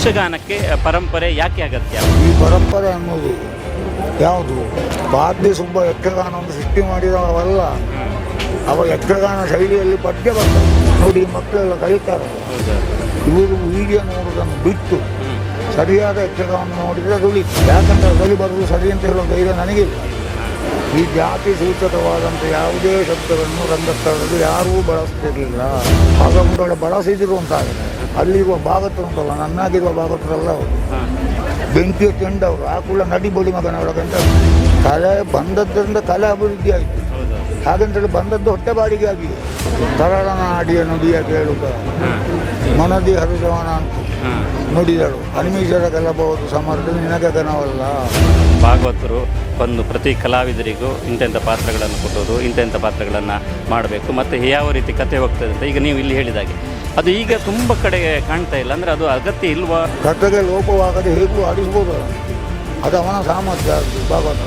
ಯಕ್ಷಗಾನಕ್ಕೆ ಪರಂಪರೆ ಯಾಕೆ ಅಗತ್ಯ? ಈ ಪರಂಪರೆ ಅನ್ನೋದು ಯಾವುದು? ಬಾಧ್ಯ ಸುಬ್ಬ ಯಕ್ಷಗಾನವನ್ನು ಸೃಷ್ಟಿ ಮಾಡಿದವಲ್ಲ ಅವ ಯಕ್ಷಗಾನ ಶೈಲಿಯಲ್ಲಿ ಪದ್ಯ ಬರ್ತಾರೆ ನೋಡಿ ಮಕ್ಕಳೆಲ್ಲ ಕಲಿತಾರೆ. ಇವರು ವಿಡಿಯೋ ನೋಡೋದನ್ನು ಬಿಟ್ಟು ಸರಿಯಾದ ಯಕ್ಷಗಾನ ನೋಡಿದರೆ ದುಳಿ ಯಾಕಂದ್ರೆ ದುಳಿ ಬರೋದು ಸರಿ ಅಂತ ಹೇಳೋ ಧೈರ್ಯ ನನಗಿಲ್ಲ. ಈ ಜಾತಿ ಸೂಚಕವಾದಂಥ ಯಾವುದೇ ಶಬ್ದವನ್ನು ರಂಗಸ್ಥಳದಲ್ಲಿ ಯಾರೂ ಬಳಸ್ತಿರಲಿಲ್ಲ. ಅದೊಂದು ಬಳಸಿದ್ರು ಅಂತಾಗಿದೆ ಅಲ್ಲಿರುವ ಭಾಗತ್ರ ಉಂಟಲ್ಲ ನನ್ನಾಗಿರುವ ಭಾಗತರಲ್ಲ ಅವರು ಹಾಂ ಬೆಂಕಿ ಚೆಂಡವರು ಆ ಕೂಡ ನಡಿ ಬಡಿ ಮಗನೊಳಗಂತ ಕಲೆ ಬಂದದ್ದರಿಂದ ಕಲೆ ಅಭಿವೃದ್ಧಿ ಆಯಿತು. ಹಾಗಂತೇಳಿ ಬಂದದ್ದು ಹೊಟ್ಟೆ ಬಾಡಿಗೆ ಆಗಿದೆ ತರಳನ ಅಡಿಯ ನುಡಿಯ ಕೇಳುತ್ತ ಮನದಿ ಹರಿದವನ ಅಂತ ನುಡಿದಳು. ಅನಿಮಿಷದ ಕೆಲಬಹುದು ಸಮರ್ಥ ನಿನಗೆ ಗಣವಲ್ಲ ಭಾಗವತರು ಬಂದು ಪ್ರತಿ ಕಲಾವಿದರಿಗೂ ಇಂತೆಂಥ ಪಾತ್ರಗಳನ್ನು ಕೊಟ್ಟೋದು ಇಂತೆಂಥ ಪಾತ್ರಗಳನ್ನು ಮಾಡಬೇಕು. ಮತ್ತು ಯಾವ ರೀತಿ ಕತೆ ಹೋಗ್ತದೆ ಅಂತ ಈಗ ನೀವು ಇಲ್ಲಿ ಹೇಳಿದಾಗೆ. ಅದು ಈಗ ತುಂಬ ಕಡೆ ಕಾಣ್ತಾ ಇಲ್ಲ. ಅಂದರೆ ಅದು ಅಗತ್ಯ ಇಲ್ವಾ? ಕರ್ತವ್ಯ ಲೋಪವಾಗದೆ ಹೇಗೂ ಆಡಿಸ್ಬೋದು. ಅದು ಅವನ ಸಾಮರ್ಥ್ಯ ಅದು ಭಾಗವತ.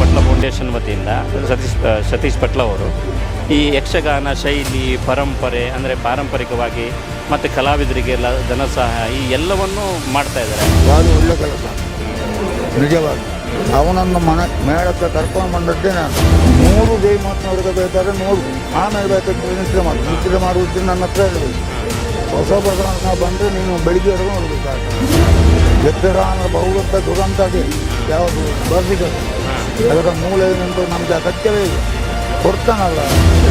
ಪಟ್ಲ ಫೌಂಡೇಶನ್ ವತಿಯಿಂದ ಸತೀಶ್ ಸತೀಶ್ ಪಟ್ಲ ಅವರು ಈ ಯಕ್ಷಗಾನ ಶೈಲಿ ಪರಂಪರೆ ಅಂದರೆ ಪಾರಂಪರಿಕವಾಗಿ ಮತ್ತು ಕಲಾವಿದರಿಗೆಲ್ಲ ಧನ ಸಹಾಯ ಈ ಎಲ್ಲವನ್ನೂ ಮಾಡ್ತಾ ಇದ್ದಾರೆ. ಭಾರಿ ಒಳ್ಳೆ ಕೆಲಸ. ನಿಜವಾಗಿ. ಅವನನ್ನು ಮನೆ ಮೇಳಕ್ಕೆ ಕರ್ಕೊಂಡು ಬಂದದ್ದೇ ನಾನು. ನೂರು ಜೈ ಮಾತನಾಡಬೇಕಾದ್ರೆ ನೋಡು ಆಮೇಲೆ ಬೇಕಾದ್ರೆ ನಿದ್ರೆ ಮಾಡು ನಿದ್ರೆ ಮಾಡುವುದು ನನ್ನ ಹತ್ರ ಹೇಳಬೇಕು ಹೊಸ ಹೊಸ ಬಂದರೆ ನೀನು ಬೆಳಿಗ್ಗೆ ಹೊರಗೆ ನೋಡಬೇಕಾಗ್ತದೆ ಯಕ್ಷಗಾನ ಬಹುಗಂತ ದುರಂತ ಅದೇ ಯಾವುದು ಬರ್ದಿದೆ. ಅದರ ಮೂಲ ಏನಂತ ನಮಗೆ ಅಗತ್ಯವೇ ಇದೆ ಕೊಡ್ತಾನಲ್ಲ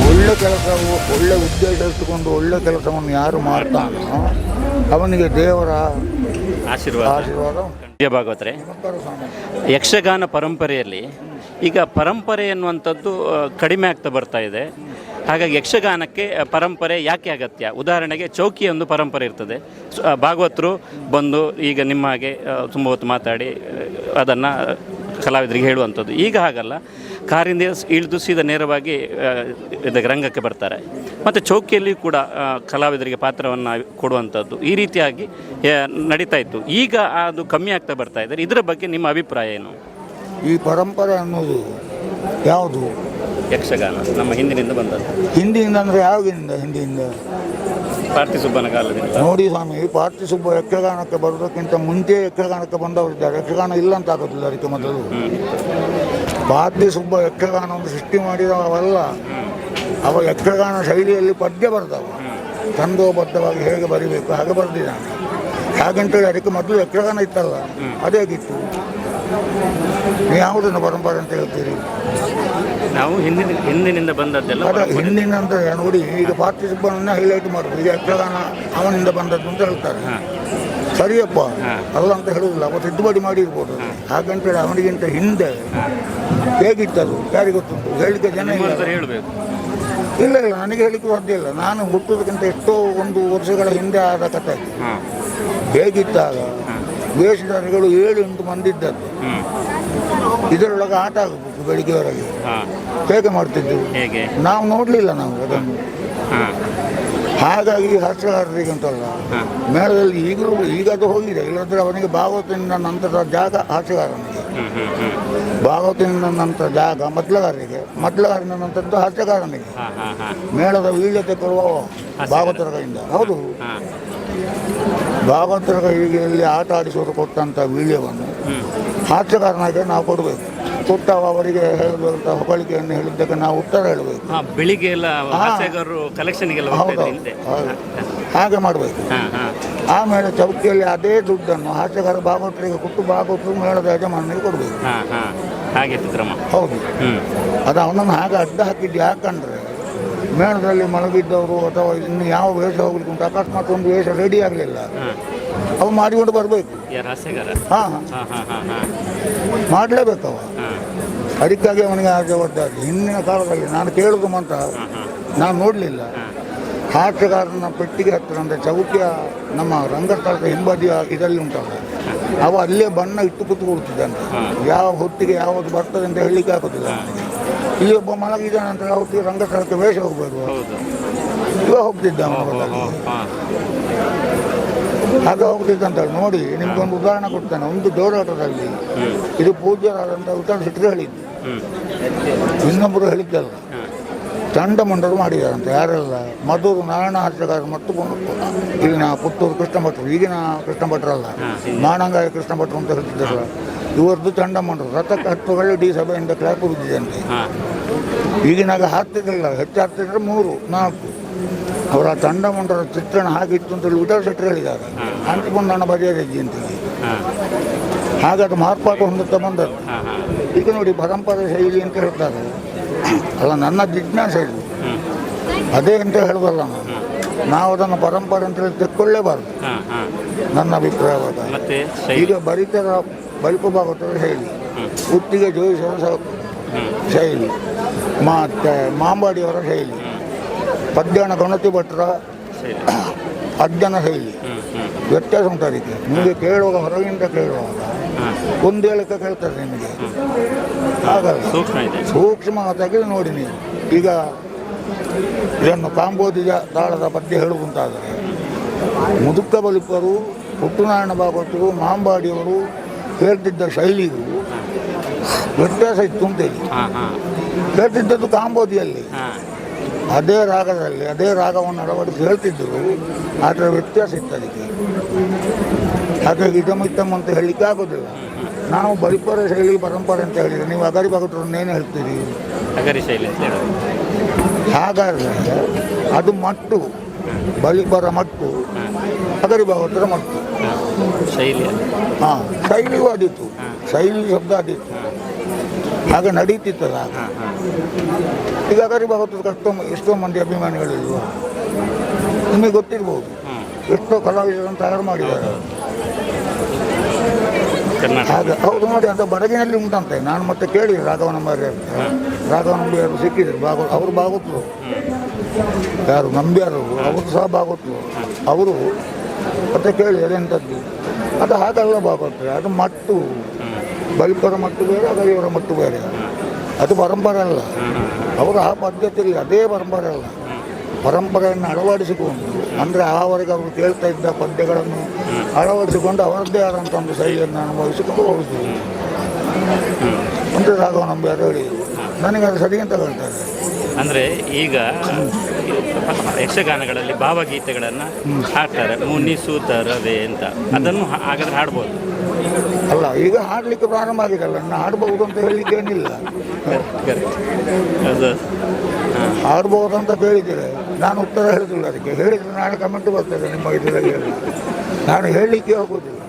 ಒಳ್ಳೆ ಕೆಲಸ ಒಳ್ಳೆ ಉದ್ದೇಶ ಇಟ್ಟುಕೊಂಡು ಒಳ್ಳೆ ಕೆಲಸವನ್ನು ಯಾರು ಮಾಡ್ತಾನೋ ಅವನಿಗೆ ದೇವರ ಆಶೀರ್ವಾದ. ಆಶೀರ್ವಾದ ವಿಜಯ ಭಾಗವತ್ರೆ ಯಕ್ಷಗಾನ ಪರಂಪರೆಯಲ್ಲಿ ಈಗ ಪರಂಪರೆ ಎನ್ನುವಂಥದ್ದು ಕಡಿಮೆ ಆಗ್ತಾ ಬರ್ತಾ ಇದೆ. ಹಾಗಾಗಿ ಯಕ್ಷಗಾನಕ್ಕೆ ಪರಂಪರೆ ಯಾಕೆ ಅಗತ್ಯ? ಉದಾಹರಣೆಗೆ ಚೌಕಿ ಒಂದು ಪರಂಪರೆ ಇರ್ತದೆ. ಭಾಗವತರು ಬಂದು ಈಗ ನಿಮ್ಮ ಹಾಗೆ ತುಂಬ ಹೊತ್ತು ಮಾತಾಡಿ ಅದನ್ನು ಕಲಾವಿದರಿಗೆ ಹೇಳುವಂಥದ್ದು. ಈಗ ಹಾಗಲ್ಲ. ಕಾರಿಂದ ಇಳಿದು ಸೀದಾ ನೇರವಾಗಿ ಇದಕ್ಕೆ ರಂಗಕ್ಕೆ ಬರ್ತಾರೆ. ಮತ್ತು ಚೌಕಿಯಲ್ಲಿ ಕೂಡ ಕಲಾವಿದರಿಗೆ ಪಾತ್ರವನ್ನು ಕೊಡುವಂಥದ್ದು ಈ ರೀತಿಯಾಗಿ ನಡೀತಾ ಇತ್ತು. ಈಗ ಅದು ಕಮ್ಮಿ ಆಗ್ತಾ ಬರ್ತಾ ಇದ್ದಾರೆ ಇದರ ಬಗ್ಗೆ ನಿಮ್ಮ ಅಭಿಪ್ರಾಯ ಏನು? ಈ ಪರಂಪರೆ ಅನ್ನೋದು ಯಾವುದು? ಯಕ್ಷಗಾನ ನಮ್ಮ ಹಿಂದಿನಿಂದ ಬಂದದ್ದು. ಹಿಂದಿಯಿಂದ ಅಂದರೆ ಯಾವಾಗಿನಿಂದ ಹಿಂದಿಯಿಂದ? ಪಾರ್ಥಿಸುಬ್ಬನ ಕಾಲದಿಂದ ನೋಡಿ ಸ್ವಾಮಿ ಪಾರ್ಥಿಸುಬ್ಬ ಯಕ್ಷಗಾನಕ್ಕೆ ಬರೋದಕ್ಕಿಂತ ಮುಂಚೆ ಯಕ್ಷಗಾನಕ್ಕೆ ಬಂದವರಿದ್ದಾರೆ ಯಕ್ಷಗಾನ ಇಲ್ಲ ಅಂತ ಆಗೋದಿಲ್ಲ ಅದಕ್ಕೆ ಮೊದಲು. ಪಾರ್ಥಿಸುಬ್ಬ ಯಕ್ಷಗಾನವನ್ನು ಸೃಷ್ಟಿ ಮಾಡಿದವಲ್ಲ ಅವ ಯಕ್ಷಗಾನ ಶೈಲಿಯಲ್ಲಿ ಪದ್ಯ ಬರೆದವ. ಛಂದೋಬದ್ಧವಾಗಿ ಹೇಗೆ ಬರಿಬೇಕು ಹಾಗೆ ಬರೆದಿದ್ದಾನೆ. ಹಾಗಂತೇಳಿ ಅದಕ್ಕೆ ಮೊದಲು ಯಕ್ಷಗಾನ ಇತ್ತಲ್ಲ ಅದೇಗಿತ್ತು ಯಾವುದನ್ನು ಪರಂಪರೆ ಅಂತ ಹೇಳ್ತೀರಿ? ನಾವು ಹಿಂದಿನ ಹಿಂದಿನಿಂದ ಬಂದದ್ದೆಲ್ಲ ಹಿಂದಿನಂತ ಹಿಂದಿನ ಅಂತ ನೋಡಿ ಈಗ ಪಾರ್ಟಿಸಿಪನ್ನ ಹೈಲೈಟ್ ಮಾಡೋದು ಈಗ ಯಕ್ಷಗಾನ ಅವನಿಂದ ಬಂದದ್ದು ಅಂತ ಹೇಳ್ತಾರೆ. ಸರಿಯಪ್ಪ. ಅಲ್ಲ ಅಂತ ಹೇಳುವುದಿಲ್ಲ ಅವ ತಿದ್ದುಪಡಿ ಮಾಡಿರ್ಬೋದು. ಹಾಗಂತೇಳಿ ಅವನಿಗಿಂತ ಹಿಂದೆ ಹೇಗಿತ್ತದು? ಯಾರಿಗೆ ಗೊತ್ತುಂಟು ಹೇಳಿಕೆ ಜನ ಹೇಳಬೇಕು. ಇಲ್ಲ ಇಲ್ಲ. ನನಗೆ ಹೇಳಿಕೆ ಸಾಧ್ಯ ಇಲ್ಲ. ನಾನು ಹುಟ್ಟೋದಕ್ಕಿಂತ ಎಷ್ಟೋ ಒಂದು ವರ್ಷಗಳ ಹಿಂದೆ ಆದ ಕಥೆ. ಹಾಂ. ವೇಷಧಾರಿಗಳು ಏಳು ಎಂಟು ಮಂದಿ ಇದ್ದದ್ದು ಇದರೊಳಗೆ ಆಟ ಆಗಬೇಕು ಬೆಳಿಗ್ಗೆವರೆಗೆ. ಹೇಗೆ ಮಾಡ್ತಿದ್ದೆವು ನಾವು ನೋಡಲಿಲ್ಲ ನಾವು ಅದನ್ನು. ಹಾಗಾಗಿ ಹಸ್ತಗಾರರಿಗೆ ಅಂತಲ್ಲ ಮೇಳದಲ್ಲಿ ಈಗಲೂ ಈಗ ಅದು ಹೋಗಿದೆ. ಇಲ್ಲದ್ರೆ ಅವನಿಗೆ ಭಾಗವತಿನ ನಂತರದ ಜಾಗ ಹಾಸ್ಯಗಾರನಿಗೆ ಭಾಗವತಿನ ನಂತರ ಜಾಗ ಮದ್ಲಗಾರರಿಗೆ ಮದ್ಲಗಾರನ ನಂತರದ್ದು ಹಾಸ್ಯಗಾರನಿಗೆ ಮೇಳದ ವೀಳ್ಯತೆ ಕೊಡುವ ಭಾಗವತರಗಳಿಂದ ಹೌದು. ಭಾಗವತರ ಕೈಯಲ್ಲಿ ಆಟ ಆಡಿಸೋರು ಕೊಟ್ಟಂಥ ವೀಡಿಯೋವನ್ನು ಹಾಸ್ಯಕಾರನಾಗಿ ನಾವು ಕೊಡಬೇಕು. ಕೊಟ್ಟ ಅವರಿಗೆ ಹೇಳಿದಂಥ ಹೊಗಳಿಕೆಯನ್ನು ಹೇಳಿದ್ದಕ್ಕೆ ನಾವು ಉತ್ತರ ಹೇಳಬೇಕು. ಬೆಳಿಗ್ಗೆ ಎಲ್ಲ ಕಲೆಕ್ಷನ್ಗೆಲ್ಲ ಹಾಗೆ ಮಾಡಬೇಕು. ಆಮೇಲೆ ಚೌಕಿಯಲ್ಲಿ ಅದೇ ದುಡ್ಡನ್ನು ಹಾಸ್ಯಗಾರ ಭಾಗವತರಿಗೆ ಕೊಟ್ಟು ಭಾಗವತರು ಮೇಳದ ಯಜಮಾನಿಗೆ ಕೊಡಬೇಕು. ಹಾಗೆ ಹೌದು. ಅದು ಅವನನ್ನು ಹಾಗೆ ಅಡ್ಡ ಹಾಕಿದ್ದು ಯಾಕಂದ್ರೆ ಮೇಳದಲ್ಲಿ ಮಲಗಿದ್ದವರು ಅಥವಾ ಇನ್ನು ಯಾವ ವೇಷ ಹೋಗ್ಲಿಕ್ಕೆ ಉಂಟು ಅಕಸ್ಮಾತ್ ಒಂದು ವೇಷ ರೆಡಿ ಆಗಲಿಲ್ಲ. ಅವು ಮಾಡಿಕೊಂಡು ಬರಬೇಕು. ಹಾಂ ಮಾಡಲೇಬೇಕು ಅವ. ಅದಕ್ಕಾಗಿ ಅವನಿಗೆ ಆ ಜವಾಬ್ದಾರಿ ಹಿಂದಿನ ಕಾಲದಲ್ಲಿ ನಾನು ಕೇಳೋದು ಮಾತ್ರ ಹಾಂ ಹಾಂ. ನಾನು ನೋಡಲಿಲ್ಲ. ಹಾಸ್ಯಗಾರನ ಪೆಟ್ಟಿಗೆ ಹತ್ತಿರ ಅಂದರೆ ಚೌಕಿಯ ನಮ್ಮ ರಂಗಸ್ಥಳದ ಹಿಂಬದಿಯ ಇದರಲ್ಲಿ ಉಂಟಲ್ಲ. ಅವ ಅಲ್ಲೇ ಬಣ್ಣ ಇಟ್ಟು ಕೂತ್ಕೊಳ್ತಿದ್ದಂತೆ. ಯಾವ ಹೊತ್ತಿಗೆ ಯಾವುದು ಬರ್ತದೆ ಅಂತ ಹೇಳಲಿಕ್ಕೆ ಆಗೋದಿಲ್ಲ. ಈ ಒಬ್ಬ ಮಲಗಿದ್ದಾನೆ ಅಂತ ಹೊತ್ತಿಗೆ ರಂಗಸ್ಥಳಕ್ಕೆ ವೇಷ ಹೋಗ್ಬೇಕು ಇವ ಹೋಗ್ತಿದ್ದ ಆಗ ಹೋಗ್ತಿದ್ದಂತ ನೋಡಿ ನಿಮ್ಗೊಂದು ಉದಾಹರಣೆ ಕೊಡ್ತಾನೆ. ಒಂದು ದೇವರಾಟದಲ್ಲಿ ಇದು ಪೂಜ್ಯರಾದಂತ ಉತ್ತರ ಸಿಟ್ಟರು ಹೇಳಿದ್ದು. ಇನ್ನೊಬ್ರು ಇನ್ನೊಬ್ಬರು ಹೇಳಿದ್ದಲ್ಲ ಹಾಂ ಚಂಡಮುಂಡರು ಮಾಡಿದಾರಂತೆ ಯಾರೆಲ್ಲ? ಮಧುರು ನಾರಾಯಣ ಹಾಸ್ಯಗಾರ ಮತ್ತು ಈಗಿನ ಪುತ್ತೂರು ಕೃಷ್ಣ ಭಟ್ರು ಈಗಿನ ಕೃಷ್ಣ ಭಟ್ರಲ್ಲ ಮಾನಂಗಾಯ ಕೃಷ್ಣ ಭಟ್ರು ಅಂತ ಹೇಳ್ತಿದ್ದಾರೆ ಇವರದ್ದು ಚಂಡಮುಂಡರು ರಥಕ್ಕೆ ಹಳ್ಳಿ ಡಿ ಸಭೆಯಿಂದ ಕ್ಲಾಪ್ ಬಿದ್ದಿದೆ ಅಂತೆ ಈಗಿನಾಗ ಹತ್ತಿದ್ರಲ್ಲ ಹೆಚ್ಚು ಹತ್ತಿದ್ರೆ ಮೂರು ನಾಲ್ಕು. ಅವರ ಚಂಡಮುಂಡರ ಚಿತ್ರಣ ಹಾಗಿತ್ತು ಅಂತೇಳಿ ವಿಟಲ್ ಶೆಟ್ಟರ್ ಹೇಳಿದ್ದಾರೆ. ಬಗೆಹರಿಜಿ ಅಂತೇಳಿ ಅಂತ ಹಾಗೆ ಹಾಗಾದ್ರೆ ಮಾರ್ಪಾಟು ಹೊಂದುತ್ತಾ ಬಂದದ್ದು. ಈಗ ನೋಡಿ ಪರಂಪರೆ ಶೈಲಿ ಅಂತ ಹೇಳ್ತಾರೆ. ಅಲ್ಲ ನನ್ನ ಜಿಜ್ಞಾಸೆ ಇದು. ಅದೇ ಅಂತ ಹೇಳೋದಲ್ಲ ನಾನು. ನಾವು ಅದನ್ನು ಪರಂಪರೆ ಅಂತ ಹೇಳಿ ತೆಕ್ಕೊಳ್ಳೇಬಾರ್ದು ನನ್ನ ಅಭಿಪ್ರಾಯವಾದ ಈಗ ಬರಿತರ ಬಲ್ಪು ಭಾಗವತರ ಶೈಲಿ. ಹ್ಮ್. ಜೋಯಿಸುವ. ಶೈಲಿ. ಮತ್ತು ಮಾಂಬಾಡಿಯವರ ಶೈಲಿ. ಪದ್ಯಾಣ ಗಣತಿ ಭಟ್ರ ಶೈಲಿ ಅಜ್ಜನ ಶೈಲಿ ವ್ಯತ್ಯಾಸ ಉಂಟು ಅದಕ್ಕೆ ನಿಮಗೆ ಕೇಳುವಾಗ ಹೊರಗಿಂದ ಕೇಳುವಾಗ. ಒಂದು ಹೇಳಕ್ಕೆ ಕೇಳ್ತಾರೆ ನಿಮಗೆ. ಸೂಕ್ಷ್ಮ ಇದೆ. ಸೂಕ್ಷ್ಮ ತೆಗೆದು ನೋಡಿ ನೀವು. ಈಗ ಇದನ್ನು ಕಾಂಬೋದಿಯ ತಾಳದ ಬಗ್ಗೆ ಹೇಳುವಂತಾದರೆ ಮುದುಕ ಬಲಿಪರು ಪುಟ್ಟನಾರಾಯಣ ಭಾಗವತರು ಮಾಂಬಾಡಿಯವರು ಹೇಳ್ತಿದ್ದ ಶೈಲಿಗೂ ವ್ಯತ್ಯಾಸ ಇತ್ತು ಅಂತೇಳಿ ಹೇಳ್ತಿದ್ದದ್ದು ಕಾಂಬೋದಿಯಲ್ಲಿ. ಅದೇ ರಾಗದಲ್ಲಿ ಅದೇ ರಾಗವನ್ನು ಅಳವಡಿಸಿ ಹೇಳ್ತಿದ್ದರು ಆದರೆ ವ್ಯತ್ಯಾಸ ಇತ್ತು ಅದಕ್ಕೆ. ಹಾಗಾಗಿ ಇದಮಿತ್ತಮ್ ಅಂತ ಹೇಳಲಿಕ್ಕೆ ಆಗೋದಿಲ್ಲ. ನಾವು ಬರಿಪರ ಶೈಲಿ ಪರಂಪರೆ ಅಂತ ಹೇಳಿದ್ರೆ ನೀವು ಅಗರಿ ಏನು ಹೇಳ್ತೀರಿ? ಅಗರಿ ಶೈಲಿ ಹಾಗಾದರೆ ಅದು ಮಟ್ಟು ಬಲಿಪರ ಮಟ್ಟು ಅಗರಿ ಭಾಗವತರ ಮಟ್ಟು. ಶೈಲಿ. ಹಾಂ ಶೈಲಿಯೂ ಅದಿತ್ತು. ಶೈಲಿ ಶಬ್ದ ಆದಿತ್ತು ನಡೀತಿತ್ತದ ಆಗ. ಹಾಂ ಈಗ ಅಗರಿ ಭಾಗವತದ ಕಷ್ಟೋ ಎಷ್ಟೋ ಮಂದಿ ಅಭಿಮಾನಿಗಳಿಲ್ವ? ನಿಮಗೆ ಗೊತ್ತಿರ್ಬೋದು. ಎಷ್ಟೋ ಕಲಾವಿದರನ್ನು ತಯಾರು ಮಾಡಿದ್ದಾರೆ. ಹಾಗೆ ಹೌದು ನೋಡಿ ಅಂತ ಬಡಗಿನಲ್ಲಿ ಉಂಟಂತೆ. ನಾನು ಮತ್ತೆ ಕೇಳಿ ರಾಘವನಂಬಾರಿ ಅಂತ ರಾಘವನಂಬಿಯರು ಸಿಕ್ಕಿದ್ರು ಬಾಗ ಅವರು ಭಾಗವತರು. ಯಾರು? ನಂಬಿಯಾರು. ಅವರು ಸಹ ಭಾಗವತರು. ಅವರು ಮತ್ತೆ ಕೇಳಿ ಅದೆಂಥದ್ದು? ಅದು ಹಾಗಲ್ಲ ಭಾಗವತ ಅದು ಮಟ್ಟು. ಬಲಿಪರ ಮಟ್ಟು ಬೇರೆ ಅಗಲಿಯವರ ಮಟ್ಟು ಬೇರೆ. ಅದು ಪರಂಪರೆ ಅಲ್ಲ. ಅವರು ಆ ಪದ್ಧತಿಯಲ್ಲಿ ಅದೇ ಪರಂಪರೆ ಅಲ್ಲ. ಪರಂಪರೆಯನ್ನು ಅಳವಡಿಸಿಕೊಂಡು, ಅಂದರೆ ಆವರೆಗೆ ಅವರು ಕೇಳ್ತಾ ಇದ್ದ ಪದ್ಯಗಳನ್ನು ಅಳವಡಿಸಿಕೊಂಡು ಅವರದ್ದೇ ಆದಂಥ ಒಂದು ಶೈಲಿಯನ್ನು ಅನುಭವಿಸಿಕೊಂಡು ಹೋಗುತ್ತೀವಿ ಒಂದು ರಾಘವ ನನಗೆ ಅದು ಸರಿ ಅಂತ ಹೇಳ್ತಾರೆ. ಅಂದರೆ ಈಗ ಯಕ್ಷಗಾನಗಳಲ್ಲಿ ಭಾವಗೀತೆಗಳನ್ನು ಹಾಡ್ತಾರೆ. ಮುನಿಸೂತರವೇ ಅಂತ. ಅದನ್ನು ಹಾಗಾದ್ರೆ ಹಾಡ್ಬೋದು. ಅಲ್ಲ ಈಗ ಹಾಡ್ಲಿಕ್ಕೆ ಪ್ರಾರಂಭ ಆಗಿದಲ್ಲ ನಾನು ಹಾಡ್ಬೋದು ಅಂತ ಹೇಳಿದ್ದೇನಿಲ್ಲ. ಏನಿಲ್ಲ ಅದು. ಹಾಂ ಹಾಡ್ಬೋದು ಅಂತ ಕೇಳಿದ್ದೀರಿ ನಾನು ಉತ್ತರ ಹೇಳುದಿಲ್ಲ ಅದಕ್ಕೆ. ಹೇಳಿದ್ರೆ ನಾಳೆ ಕಮೆಂಟ್ ಬರ್ತದೆ ನಿಮ್ಮ ಇದರಲ್ಲಿ ನಾನು ಹೇಳಲಿಕ್ಕೆ ಹೋಗೋದಿಲ್ಲ.